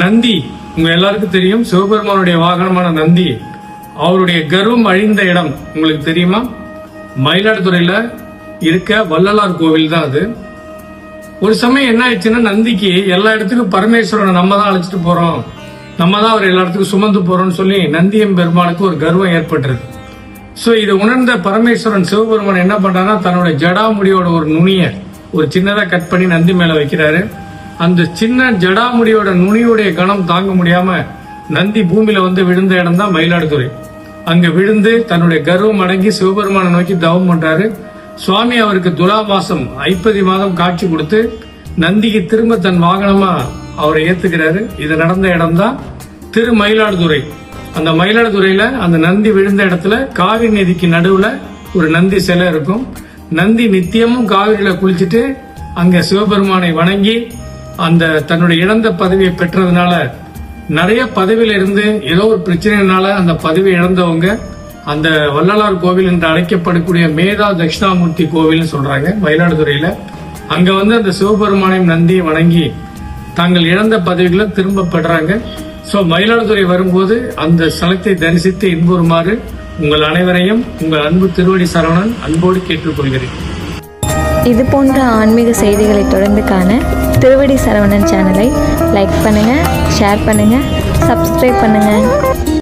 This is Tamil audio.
நந்தி உங்க எல்லாருக்கும் தெரியும் சிவபெருமானுடைய வாகனமான நந்தி. அவருடைய கர்வம் அழிந்த இடம் உங்களுக்கு தெரியுமா? மயிலாடுதுறையில இருக்க வள்ளலார் கோவில் தான் அது. ஒரு சமயம் என்ன ஆயிடுச்சுன்னா நந்திக்கு எல்லா இடத்துக்கும் பரமேஸ்வரனை நம்ம தான் அழைச்சிட்டு போறோம். நம்ம தான் அவர் எல்லா இடத்துக்கும் சுமந்து போறோம்னு சொல்லி நந்தியம் பெருமானுக்கு ஒரு கர்வம் ஏற்பட்டுருது ஸோ இதை உணர்ந்த பரமேஸ்வரன் சிவபெருமான் என்ன பண்றாருன்னா தன்னோட ஜடாமுடியோட ஒரு நுனிய ஒரு சின்னதாக கட் பண்ணி நந்தி மேல வைக்கிறாரு. அந்த சின்ன ஜடாமுடியோட நுனியுடைய கணம் தாங்க முடியாம நந்தி பூமியில வந்து விழுந்த இடம் தான் மயிலாடுதுறை. அங்க விழுந்து தன்னுடைய கர்வம் அடங்கி சிவபெருமானை நோக்கி தவம் பண்றாரு. சுவாமி அவருக்கு துலா மாசம் ஐப்பதி மாதம் காட்சி கொடுத்து நந்திக்கு திரும்ப தன் வாகனமா அவரை ஏத்துக்கிறாரு. இது நடந்த இடம் தான் திரு மயிலாடுதுறை அந்த மயிலாடுதுறையில அந்த நந்தி விழுந்த இடத்துல காவிரி நதிக்கு நடுவுல ஒரு நந்தி சிலை இருக்கும். நந்தி நித்தியமும் காவிரியில குளிச்சுட்டு அங்க சிவபெருமானை வணங்கி அந்த தன்னுடைய இழந்த பதவியை பெற்றதுனால நிறைய பதவியில இருந்து ஏதோ ஒரு பிரச்சனைனால அந்த பதவி இழந்தவங்க அந்த வள்ளலார் கோவில் என்று அழைக்கப்படக்கூடிய மேதா தட்சிணாமூர்த்தி கோவில்னு சொல்றாங்க மயிலாடுதுறையில. அங்க வந்து அந்த சிவபெருமானையும் நந்தியை வணங்கி தாங்கள் இழந்த பதவிகளை திரும்ப பெறாங்க சோ மயிலாடுதுறை வரும்போது அந்த ஸ்தலத்தை தரிசித்து இன்புறுமாறு உங்கள் அனைவரையும் உங்கள் அன்பு திருவடி சரவணன் அன்போடு கேட்டுக்கொள்கிறேன். இது போன்ற ஆன்மீக செய்திகளை தொடர்ந்து காண திருவடி சரவணன் சேனலை லைக் பண்ணுங்கள் ஷேர் பண்ணுங்கள் சப்ஸ்கிரைப் பண்ணுங்கள்